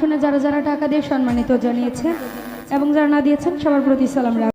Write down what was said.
শুনে যারা যারা টাকা দিয়ে সম্মানিত জানিয়েছেন এবং যারা না দিয়েছেন, সবার প্রতি সালাম রাখ।